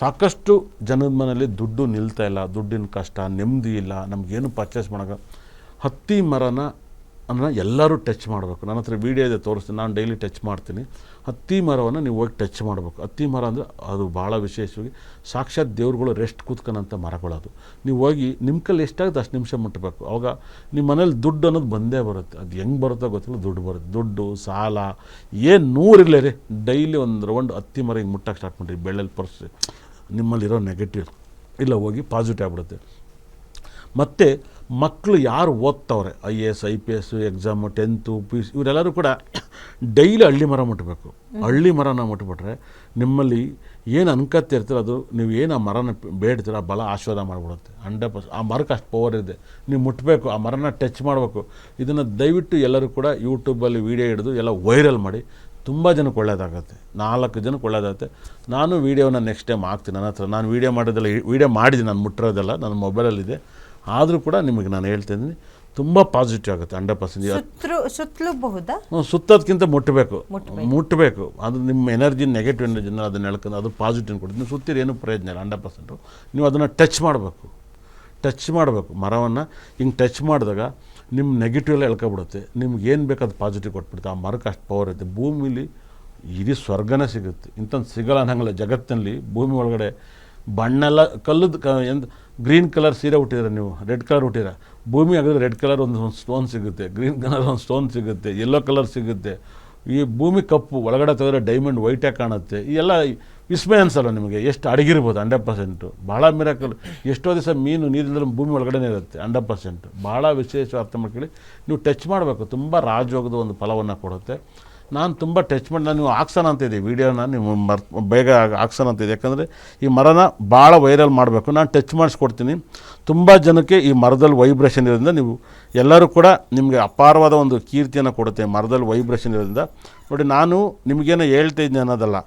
ಸಾಕಷ್ಟು ಜನದ ಮನೆಯಲ್ಲಿ ದುಡ್ಡು ನಿಲ್ತಾ ಇಲ್ಲ, ದುಡ್ಡಿನ ಕಷ್ಟ, ನೆಮ್ಮದಿ ಇಲ್ಲ, ನಮಗೇನು ಪರ್ಚೇಸ್ ಮಾಡೋಕೆ ಹತ್ತಿ ಮರನ ಅನ್ನ ಎಲ್ಲರೂ ಟಚ್ ಮಾಡಬೇಕು. ನನ್ನ ಹತ್ರ ವೀಡಿಯೋ ಇದೆ, ತೋರಿಸ್ತೀನಿ. ನಾನು ಡೈಲಿ ಟಚ್ ಮಾಡ್ತೀನಿ. ಹತ್ತಿ ಮರವನ್ನು ನೀವು ಹೋಗಿ ಟಚ್ ಮಾಡಬೇಕು. ಹತ್ತಿ ಮರ ಅಂದರೆ ಅದು ಭಾಳ ವಿಶೇಷವಾಗಿ ಸಾಕ್ಷಾತ್ ದೇವ್ರುಗಳು ರೆಸ್ಟ್ ಕೂತ್ಕೊಂಡಂಥ ಮರಗಳದು ನೀವು ಹೋಗಿ ನಿಮ್ಮ ಕಲ್ಲಿ ಎಷ್ಟಾಗುತ್ತೆ ಅಷ್ಟು ನಿಮಿಷ ಮುಟ್ಟಬೇಕು ಅವಾಗ ನಿಮ್ಮ ಮನೇಲಿ ದುಡ್ಡು ಅನ್ನೋದು ಬಂದೇ ಬರುತ್ತೆ. ಅದು ಹೆಂಗೆ ಬರುತ್ತೋ ಗೊತ್ತಿಲ್ಲ, ದುಡ್ಡು ಬರುತ್ತೆ. ದುಡ್ಡು, ಸಾಲ, ಏನು ನೂರಿರಲಿ ರೀ. ಡೈಲಿ ಒಂದು ರೌಂಡ್ ಹತ್ತಿ ಮರ ಹಿಂಗೆ ಮುಟ್ಟಕ್ಕೆ ಸ್ಟಾರ್ಟ್ ಮಾಡಿರಿ. ಬೆಳ್ಳಲ್ಲಿ ಪರ್ಸ್ ನಿಮ್ಮಲ್ಲಿರೋ ನೆಗೆಟಿವ್ ಇಲ್ಲ ಹೋಗಿ ಪಾಸಿಟಿವ್ ಆಗ್ಬಿಡುತ್ತೆ. ಮತ್ತು ಮಕ್ಕಳು ಯಾರು ಓದ್ತವ್ರೆ? I A S I P S exam tenth P U C ಇವರೆಲ್ಲರೂ ಕೂಡ ಡೈಲಿ ಹಳ್ಳಿ ಮರ ಮುಟ್ಟಬೇಕು ಹಳ್ಳಿ ಮರನ ಮುಟ್ಬಿಟ್ರೆ ನಿಮ್ಮಲ್ಲಿ ಏನು ಅನ್ಕತ್ತಿರ್ತೀರ ಅದು? ನೀವು ಏನು ಆ ಮರನ ಬೇಡ್ತೀರ? ಬಲ ಆಶೀರ್ವಾದ ಮಾಡಿಬಿಡುತ್ತೆ. ಹಂಡ್ರೆಡ್ ಪರ್ಸೆಂಟ್ ಆ ಮರಕ್ಕೆ ಅಷ್ಟು ಪವರ್ ಇದೆ. ನೀವು ಮುಟ್ಟಬೇಕು ಆ ಮರನ ಟಚ್ ಮಾಡಬೇಕು. ಇದನ್ನು ದಯವಿಟ್ಟು ಎಲ್ಲರೂ ಕೂಡ ಯೂಟ್ಯೂಬಲ್ಲಿ ವೀಡಿಯೋ ಹಿಡಿದು ಎಲ್ಲ ವೈರಲ್ ಮಾಡಿ. ತುಂಬ ಜನಕ್ಕೆ ಒಳ್ಳೇದಾಗುತ್ತೆ. ನಾಲ್ಕು ಜನಕ್ಕೆ ಒಳ್ಳೇದಾಗುತ್ತೆ. ನಾನು ವೀಡಿಯೋನ ನೆಕ್ಸ್ಟ್ ಟೈಮ್ ಹಾಕ್ತೀನಿ ನನ್ನ ಹತ್ರ. ನಾನು ವೀಡಿಯೋ ಮಾಡೋದೆಲ್ಲ ವೀಡಿಯೋ ಮಾಡಿದೆ ನಾನು ಮುಟ್ಟಿರೋದೆಲ್ಲ ನನ್ನ ಮೊಬೈಲಲ್ಲಿದೆ. ಆದರೂ ಕೂಡ ನಿಮಗೆ ನಾನು ಹೇಳ್ತಿದ್ದೀನಿ ತುಂಬ ಪಾಸಿಟಿವ್ ಆಗುತ್ತೆ ಹಂಡ್ರೆಡ್ ಪರ್ಸೆಂಟ್ ಸುತ್ತಲೂ ಸುತ್ತಲೂಬಹುದಾ? ಸುತ್ತೋದಕ್ಕಿಂತ ಮುಟ್ಟಬೇಕು. ಮುಟ್ಟಬೇಕು. ಅದು ನಿಮ್ಮ ಎನರ್ಜಿ ನೆಗೆಟಿವ್ ಎನರ್ಜಿನ ಅದನ್ನ ಹೇಳ್ಕೊಂಡು ಅದು ಪಾಸಿಟಿವ್ ಕೊಡುತ್ತೆ. ನೀವು ಸುತ್ತಿರಿ ಏನು ಪ್ರಯೋಜನ ಇಲ್ಲ ಹಂಡ್ರೆಡ್ ಪರ್ಸೆಂಟು ನೀವು ಅದನ್ನು ಟಚ್ ಮಾಡಬೇಕು. ಟಚ್ ಮಾಡಬೇಕು, ಮರವನ್ನು ಹಿಂಗೆ ಟಚ್ ಮಾಡಿದಾಗ ನಿಮ್ಮ ನೆಗೆಟಿವ್ ಎಲ್ಲ ಎಳ್ಕೊಬಿಡುತ್ತೆ. ನಿಮ್ಗೆ ಏನು ಬೇಕು ಅದು ಪಾಸಿಟಿವ್ ಕೊಟ್ಬಿಡುತ್ತೆ. ಆ ಮರಕ್ಕೆ ಅಷ್ಟು ಪವರ್ ಇರುತ್ತೆ. ಭೂಮಿಲಿ ಇಡೀ ಸ್ವರ್ಗನೇ ಸಿಗುತ್ತೆ. ಇಂಥದ್ದು ಸಿಗಲ್ಲ ಅನ್ನಂಗಿಲ್ಲ. ಜಗತ್ತಿನಲ್ಲಿ ಭೂಮಿ ಒಳಗಡೆ ಬಣ್ಣೆಲ್ಲ ಕಲ್ಲದ ಕ ಎಂದು ಗ್ರೀನ್ ಕಲರ್ ಸೀರೆ ಹುಟ್ಟಿದ್ರೆ ನೀವು ರೆಡ್ ಕಲರ್ ಹುಟ್ಟಿರ ಭೂಮಿ ಆಗಿದ್ರೆ ರೆಡ್ ಕಲರ್ ಒಂದು ಸ್ಟೋನ್ ಸಿಗುತ್ತೆ. ಗ್ರೀನ್ ಕಲರ್ ಒಂದು ಸ್ಟೋನ್ ಸಿಗುತ್ತೆ. ಯೆಲ್ಲೋ ಕಲರ್ ಸಿಗುತ್ತೆ. ಈ ಭೂಮಿ ಕಪ್ಪು, ಒಳಗಡೆ ತೆಗೆದ್ರೆ ಡೈಮಂಡ್ ವೈಟಾಗಿ ಕಾಣುತ್ತೆ. ಎಲ್ಲ ವಿಸ್ಮಯ ಅನ್ಸಲ್ಲ ನಿಮಗೆ. ಎಷ್ಟು ಅಡಗಿರ್ಬೋದು, ಹಂಡ್ರೆಡ್ ಪರ್ಸೆಂಟು. ಭಾಳ ಮಿರಾಕಲ್ ಎಷ್ಟೋ ದಿವಸ ಮೀನು ನೀರಿಲ್ಲದ್ರೆ ಭೂಮಿ ಒಳಗಡೆ ಇರುತ್ತೆ, ಹಂಡ್ರೆಡ್ ಪರ್ಸೆಂಟ್. ಭಾಳ ವಿಶೇಷ ಅರ್ಥ ಮಾಡ್ಕೊಳ್ಳಿ ನೀವು ಟಚ್ ಮಾಡಬೇಕು. ತುಂಬ ರಾಜೋಗದ ಒಂದು ಫಲವನ್ನು ಕೊಡುತ್ತೆ. ನಾನು ತುಂಬ ಟಚ್ ಮಾಡಿ ನಾನು ನೀವು ಹಾಕ್ಸೋಣ ಅಂತ ಇದೆ ವೀಡಿಯೋನ ನೀವು ಮರ್ ಬೇಗ ಹಾಕ್ಸೋಣ ಅಂತ ಇದೆ ಯಾಕಂದರೆ ಈ ಮರನ ಭಾಳ ವೈರಲ್ ಮಾಡಬೇಕು. ನಾನು ಟಚ್ ಮಾಡಿಸ್ಕೊಡ್ತೀನಿ. ತುಂಬ ಜನಕ್ಕೆ ಈ ಮರದಲ್ಲಿ ವೈಬ್ರೇಷನ್ ಇರೋದ್ರಿಂದ ನೀವು ಎಲ್ಲರೂ ಕೂಡ ನಿಮಗೆ ಅಪಾರವಾದ ಒಂದು ಕೀರ್ತಿಯನ್ನು ಕೊಡುತ್ತೆ ಮರದಲ್ಲಿ ವೈಬ್ರೇಷನ್ ಇರೋದ್ರಿಂದ. ನೋಡಿ ನಾನು ನಿಮಗೇನೋ ಹೇಳ್ತಾ ಇದ್ದೀನಿ ಅನ್ನೋದಲ್ಲ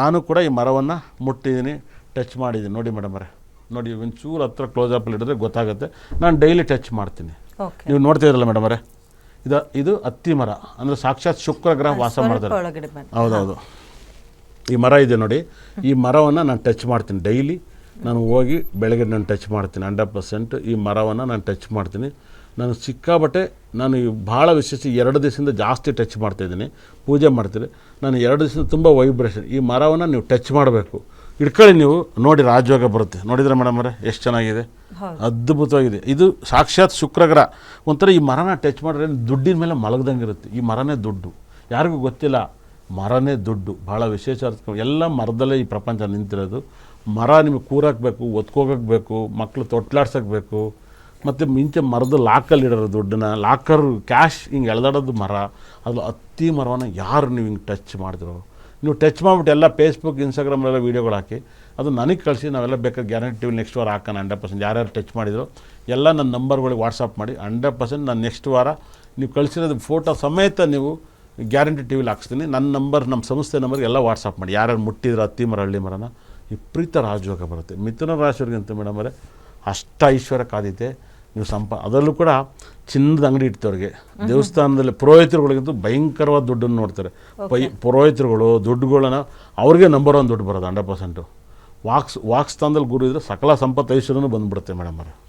ನಾನು ಕೂಡ ಈ ಮರವನ್ನು ಮುಟ್ಟಿದ್ದೀನಿ ಟಚ್ ಮಾಡಿದ್ದೀನಿ. ನೋಡಿ ಮೇಡಮ್ ಅವರೇ. ನೋಡಿ ಒಂಚೂರು ಹತ್ರ ಕ್ಲೋಸ್ ಅಪ್ಪಲ್ಲಿ ಇಡಿದ್ರೆ ಗೊತ್ತಾಗುತ್ತೆ. ನಾನು ಡೈಲಿ ಟಚ್ ಮಾಡ್ತೀನಿ. ನೀವು ನೋಡ್ತಾ ಇದ್ರಲ್ಲ ಮೇಡಮ್ ಅವರೇ. ಇದು ಇದು ಹತ್ತಿ ಮರ. ಅಂದರೆ ಸಾಕ್ಷಾತ್ ಶುಕ್ರ ಗ್ರಹ ವಾಸ ಮಾಡ್ತಾರೆ. ಹೌದೌದು. ಈ ಮರ ಇದೆ ನೋಡಿ. ಈ ಮರವನ್ನು ನಾನು ಟಚ್ ಮಾಡ್ತೀನಿ ಡೈಲಿ ನಾನು ಹೋಗಿ ಬೆಳಗ್ಗೆ ನಾನು ಟಚ್ ಮಾಡ್ತೀನಿ. ಹಂಡ್ರೆಡ್ ಪರ್ಸೆಂಟ್ ಈ ಮರವನ್ನು ನಾನು ಟಚ್ ಮಾಡ್ತೀನಿ. ನಾನು ಸಿಕ್ಕಾಬಟ್ಟೆ ನಾನು ಈ ಭಾಳ ವಿಶೇಷ ಎರಡು ದಿವಸದಿಂದ ಜಾಸ್ತಿ ಟಚ್ ಮಾಡ್ತಾಯಿದ್ದೀನಿ ಪೂಜೆ ಮಾಡ್ತೀನಿ. ನಾನು ಎರಡು ದಿವಸದಿಂದ ತುಂಬ ವೈಬ್ರೇಷನ್ ಈ ಮರವನ್ನು ನೀವು ಟಚ್ ಮಾಡಬೇಕು. ಇಟ್ಕೊಳ್ಳಿ ನೀವು ನೋಡಿ ರಾಜಯೋಗ ಬರುತ್ತೆ. ನೋಡಿದ್ರೆ ಮೇಡಮ್ ಅವರೇ? ಎಷ್ಟು ಚೆನ್ನಾಗಿದೆ? ಅದ್ಭುತವಾಗಿದೆ. ಇದು ಸಾಕ್ಷಾತ್ ಶುಕ್ರಗ್ರಹ. ಒಂಥರ ಈ ಮರನ ಟಚ್ ಮಾಡಿದ್ರೆ ದುಡ್ಡಿನ ಮೇಲೆ ಮಲಗ್ದಂಗೆ ಇರುತ್ತೆ. ಈ ಮರನೇ ದುಡ್ಡು. ಯಾರಿಗೂ ಗೊತ್ತಿಲ್ಲ ಮರನೇ ದುಡ್ಡು. ಭಾಳ ವಿಶೇಷ ಅರ್ಥ ಎಲ್ಲ ಮರದಲ್ಲೇ ಈ ಪ್ರಪಂಚ ನಿಂತಿರೋದು. ಮರ ನಿಮಗೆ ಕೂರಾಕಬೇಕು ಒತ್ಕೋಗಕ್ಕೆ ಬೇಕು ಮಕ್ಕಳು ತೊಟ್ಲಾಡ್ಸಕ್ಕೆ ಬೇಕು ಮತ್ತು ಮಿಂಚೆ ಮರದ ಲಾಕಲ್ಲಿ ಇಡೋರು ದುಡ್ಡನ್ನ ಲಾಕರ್ ಕ್ಯಾಶ್ ಹಿಂಗೆ ಎಳೆದಾಡೋದು ಮರ. ಅದು ಅತ್ತಿ ಮರವನ್ನು ಯಾರು ನೀವು ಹಿಂಗೆ ಟಚ್ ಮಾಡಿದ್ರು? ನೀವು ಟಚ್ ಮಾಡಿಬಿಟ್ಟು ಎಲ್ಲ ಫೇಸ್ಬುಕ್ ಇನ್ಸ್ಟಾಗ್ರಾಮಲ್ಲೆಲ್ಲ ವೀಡಿಯೋಗಳು ಹಾಕಿ, ಅದು ನನಗೆ ಕಳಿಸಿ, ನಾವೆಲ್ಲ ಬೇಕಾದ ಗ್ಯಾರಂಟಿ ನೆಕ್ಸ್ಟ್ ವಾರ ಹಾಕೋಣ ಹಂಡ್ರೆಡ್ ಪರ್ಸೆಂಟ್ ಯಾರ್ಯಾರು ಟಚ್ ಮಾಡಿದ್ರು, ಎಲ್ಲ ನನ್ನ ನಂಬರ್ಗಳಿಗೆ ವಾಟ್ಸಪ್ ಮಾಡಿ ಹಂಡ್ರೆಡ್ ಪರ್ಸೆಂಟ್ ನಾನು ನೆಕ್ಸ್ಟ್ ವಾರ ನೀವು ಕಳಿಸಿರೋದು ಫೋಟೋ ಸಮೇತ ನೀವು ಗ್ಯಾರಂಟಿ ಟಿ ವಿಲಿ ಹಾಕ್ಸ್ತೀನಿ. ನನ್ನ ನಂಬರ್ ನಮ್ಮ ಸಂಸ್ಥೆ ನಂಬರ್ಗೆ ಎಲ್ಲ ವಾಟ್ಸಪ್ ಮಾಡಿ. ಯಾರ್ಯಾರು ಮುಟ್ಟಿದ್ರು ಹತ್ತಿ ಮರ, ಹಳ್ಳಿ ಮರನ, ವಿಪರೀತ ರಾಜಯೋಗ ಬರುತ್ತೆ. ಮಿಥುನ ರಾಶಿಯವ್ರಿಗಂತ ಮೇಡಮ್ ಅವರೇ, ಅಷ್ಟ ಐಶ್ವರ್ಯ ಕಾದಿದೆ. ನೀವು ಸಂಪ ಅದರಲ್ಲೂ ಕೂಡ ಚಿನ್ನದ ಅಂಗಡಿ ಇಟ್ಟವ್ರಿಗೆ ದೇವಸ್ಥಾನದಲ್ಲಿ ಪುರೋಹಿತರುಗಳಿಗಂತೂ ಭಯಂಕರವಾದ ದುಡ್ಡನ್ನು ನೋಡ್ತಾರೆ. ಪೈ ಪುರೋಹಿತರುಗಳು ದುಡ್ಡುಗಳನ್ನ ಅವ್ರಿಗೆ ನಂಬರ್ ಒನ್ ದುಡ್ಡು ಬರೋದು ಹಂಡ್ರೆಡ್ ಪರ್ಸೆಂಟು ವಾಕ್ಸ್ ವಾಕ್ಸ್ಥಾನದಲ್ಲಿ ಗುರು ಇದ್ದರೆ ಸಕಲ ಸಂಪತ್ತು ಐಶ್ವರ್ಯನೂ ಬಂದುಬಿಡುತ್ತೆ ಮೇಡಮ್ ಅವರೇ.